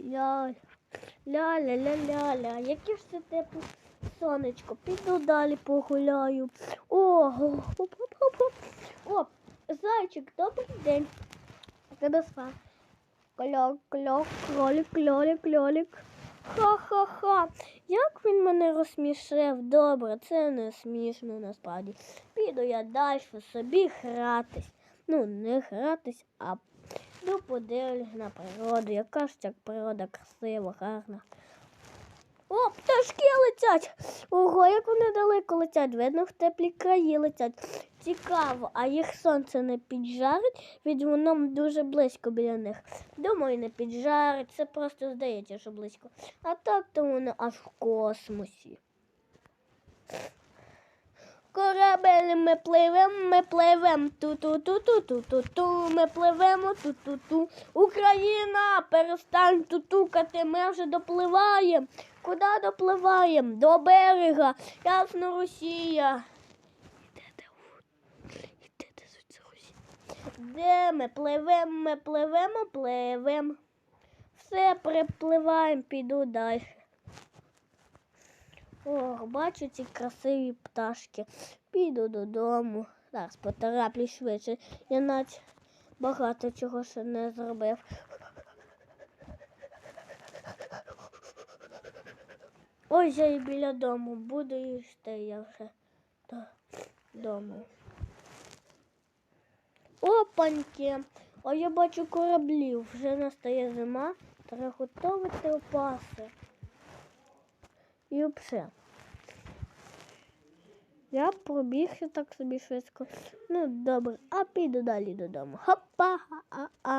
ля ля ля ля ля яке ж це тепле сонечко. Піду далі погуляю. Ого. Оп-оп-оп-оп. О, зайчик, добрий день. Тебе спа. Кляк, кляк, кролик, кльолик, кльолик. Ха-ха-ха. Як він мене розсмішив? Добре, це не смішно насправді. Піду я далі собі гратись. Ну, не гратись, а ну, подивлюсь на природу. Яка ж ця природа красива, гарна. О, пташки летять. Ого, як вони далеко летять. Видно, в теплі краї летять. Цікаво, а їх сонце не піджарить, ведь воно дуже близько біля них. Думаю, не піджарить, це просто здається, що близько. А так то воно аж в космосі. Ми пливем, ми пливем, ту-ту-ту-ту-ту-ту-ту, ми пливемо, ту-ту-ту. Україна, перестань тутукати, ми вже допливаємо. Куди допливаємо? До берега. Ясно, Росія. Де ми пливемо, ми пливемо, пливемо. Все, припливаємо, піду далі. Ох, бачу ці красиві пташки. Піду додому. Зараз потораплю швидше. Я навіть багато чого ще не зробив. Ось я і біля дому. Буду їсти я вже додому. Опаньки! А я бачу кораблів. Вже настає зима. Треба готувати опаси. І все. Я пробігся так собі швидко. Ну, добре, а піду далі додому. Хопа! А-а.